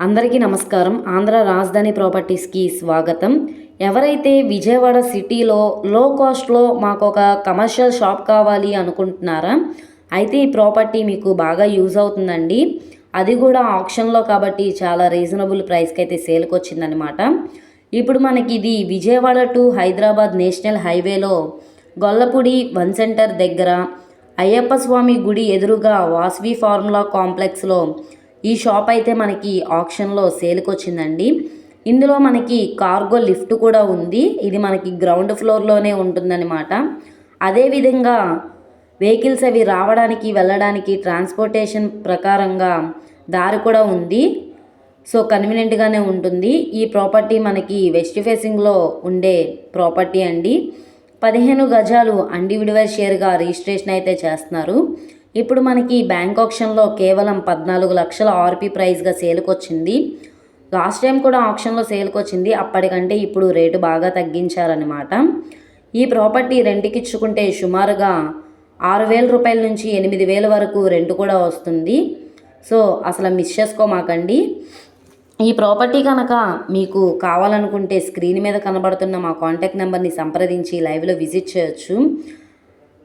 అందరికీ నమస్కారం. ఆంధ్ర రాజధాని ప్రాపర్టీస్కి స్వాగతం. ఎవరైతే విజయవాడ సిటీలో లో కాస్ట్లో మాకు ఒక కమర్షియల్ షాప్ కావాలి అనుకుంటున్నారా అయితే ఈ ప్రాపర్టీ మీకు బాగా యూజ్ అవుతుందండి. అది కూడా ఆప్షన్లో కాబట్టి చాలా రీజనబుల్ ప్రైస్కి అయితే సేల్కి వచ్చిందనమాట ఇప్పుడు మనకి ఇది విజయవాడ టు హైదరాబాద్ నేషనల్ హైవేలో గొల్లపూడి వన్ సెంటర్ దగ్గర అయ్యప్ప స్వామి గుడి ఎదురుగా వాస్వి ఫార్ములా కాంప్లెక్స్లో ఈ షాప్ అయితే మనకి ఆప్షన్లో సేల్కి వచ్చిందండి ఇందులో మనకి కార్గో లిఫ్ట్ కూడా ఉంది. ఇది మనకి గ్రౌండ్ ఫ్లోర్లోనే ఉంటుందన్నమాట. అదేవిధంగా వెహికల్స్ అవి రావడానికి వెళ్ళడానికి ట్రాన్స్పోర్టేషన్ ప్రకారంగా దారి కూడా ఉంది. సో కన్వీనియంట్గానే ఉంటుంది. ఈ ప్రాపర్టీ మనకి వెస్ట్ ఫేసింగ్లో ఉండే ప్రాపర్టీ అండి. పదిహేను గజాలు అండివిడివల్ షేర్గా రిజిస్ట్రేషన్ అయితే చేస్తున్నారు. ఇప్పుడు మనకి బ్యాంక్ ఆప్షన్లో కేవలం పద్నాలుగు లక్షల ఆర్పీ ప్రైస్గా సేల్కొచ్చింది. లాస్ట్ టైం కూడా ఆప్షన్లో సేల్కి వచ్చింది అప్పటికంటే ఇప్పుడు రేటు బాగా తగ్గించారనమాట ఈ ప్రాపర్టీ రెంట్కి ఇచ్చుకుంటే సుమారుగా ఆరు వేల రూపాయల నుంచి ఎనిమిది వేల వరకు రెంట్ కూడా వస్తుంది. సో అసలు మిస్ చేసుకోమాకండి. ఈ ప్రాపర్టీ కనుక మీకు కావాలనుకుంటే స్క్రీన్ మీద కనబడుతున్న మా కాంటాక్ట్ నెంబర్ని సంప్రదించి లైవ్లో విజిట్ చేయొచ్చు.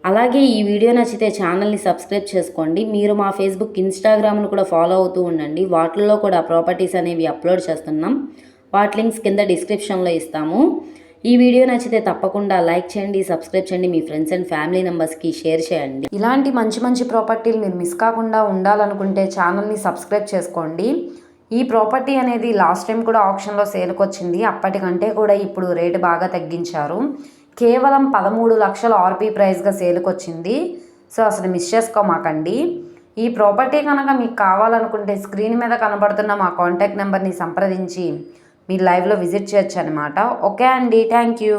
అలాగే ఈ వీడియో నచ్చితే ఛానల్ని సబ్స్క్రైబ్ చేసుకోండి. మీరు మా ఫేస్బుక్ ఇన్స్టాగ్రామ్ను కూడా ఫాలో అవుతూ ఉండండి. వాటిల్లో కూడా ప్రాపర్టీస్ అనేవి అప్లోడ్ చేస్తున్నాం. వాటి లింక్స్ కింద డిస్క్రిప్షన్లో ఇస్తాము. ఈ వీడియో నచ్చితే తప్పకుండా లైక్ చేయండి సబ్స్క్రైబ్ చేయండి మీ ఫ్రెండ్స్ అండ్ ఫ్యామిలీ మెంబర్స్కి షేర్ చేయండి. ఇలాంటి మంచి మంచి ప్రాపర్టీలు మీరు మిస్ కాకుండా ఉండాలనుకుంటే ఛానల్ని సబ్స్క్రైబ్ చేసుకోండి. ఈ ప్రాపర్టీ అనేది లాస్ట్ టైం కూడా ఆప్షన్లో సేల్కి వచ్చింది. అప్పటికంటే కూడా ఇప్పుడు రేటు బాగా తగ్గించారు. కేవలం పదమూడు లక్షల ఆర్పీ ప్రైస్గా సేల్కి వచ్చింది సో అసలు మిస్ చేసుకోమాకండి ఈ ప్రాపర్టీ కనుక మీకు కావాలనుకుంటే స్క్రీన్ మీద కనబడుతున్న మా కాంటాక్ట్ నెంబర్ని సంప్రదించి మీ లైవ్లో విజిట్ చేయొచ్చు అనమాట ఓకే అండి. Thank you.